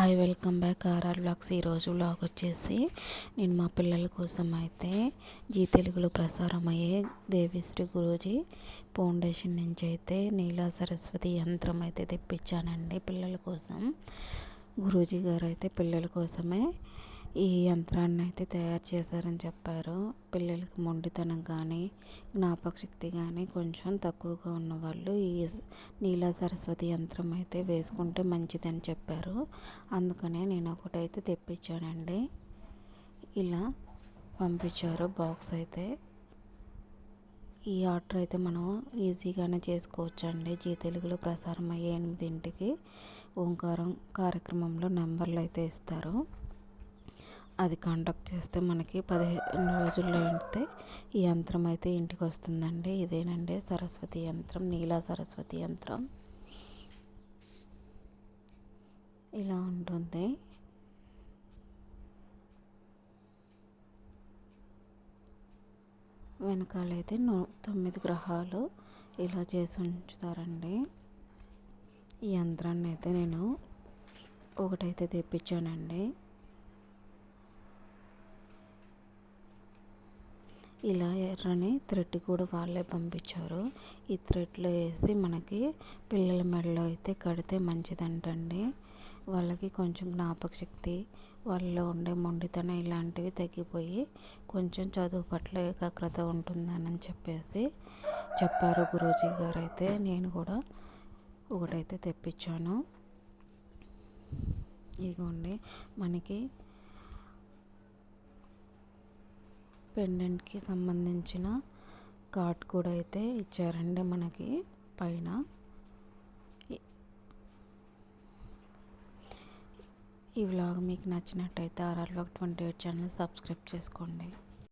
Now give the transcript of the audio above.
Hi welcome back RR vlogs. ఈరోజు blog వచ్చేసి నేను మా పిల్లల కోసం అయితే జీ తెలుగులో ప్రసారం అయ్యే దేవిశ్రీ గురూజీ ఫౌండేషన్ నుంచి అయితే నీలా సరస్వతి యంత్రం అయితే తెప్పించానండి పిల్లల కోసం. గురూజీ గారు అయితే పిల్లల కోసమే ఈ యంత్రాన్ని అయితే తయారు చేశారని చెప్పారు. పిల్లలకి మొండితనం కానీ జ్ఞాపక శక్తి కానీ కొంచెం తక్కువగా ఉన్నవాళ్ళు ఈ నీలా సరస్వతి యంత్రం అయితే వేసుకుంటే మంచిదని చెప్పారు. అందుకనే నేను ఒకటైతే తెప్పించానండి. ఇలా పంపించారు బాక్స్ అయితే. ఈ ఆర్డర్ అయితే మనం ఈజీగానే చేసుకోవచ్చు అండి జీ తెలుగులో ప్రసారం అయ్యే ఎనిమిదింటికి ఓంకారం కార్యక్రమంలో నెంబర్లు అయితే ఇస్తారు. అది కాంటాక్ట్ చేస్తే మనకి పదిహేను రోజుల్లో అయితే ఈ యంత్రం అయితే ఇంటికి వస్తుందండి. ఇదేనండి సరస్వతి యంత్రం నీలా సరస్వతి యంత్రం. ఇలా ఉంటుంది. వెనకాలైతే తొమ్మిది గ్రహాలు ఇలా చేసి ఉంచుతారండి. ఈ యంత్రాన్ని అయితే నేను ఒకటైతే తెప్పించానండి. ఇలా ఎర్రని థ్రెడ్ కూడా వాళ్ళే పంపించారు. ఈ థ్రెడ్లో వేసి మనకి పిల్లల మెడలో అయితే కడితే మంచిదంటండి. వాళ్ళకి కొంచెం జ్ఞాపక శక్తి వాళ్ళలో ఉండే మొండితనం ఇలాంటివి తగ్గిపోయి కొంచెం చదువు పట్ల ఏకాగ్రత ఉంటుందని చెప్పేసి చెప్పారు గురూజీ గారు అయితే నేను కూడా ఒకటైతే తెప్పించాను. ఇదిగోండి మనకి పెండెంట్కి సంబంధించిన కార్డ్ కూడా అయితే ఇచ్చారండి మనకి పైన. ఈ వ్లాగ్ మీకు నచ్చినట్టయితే RR twenty eight channel subscribe చేసుకోండి.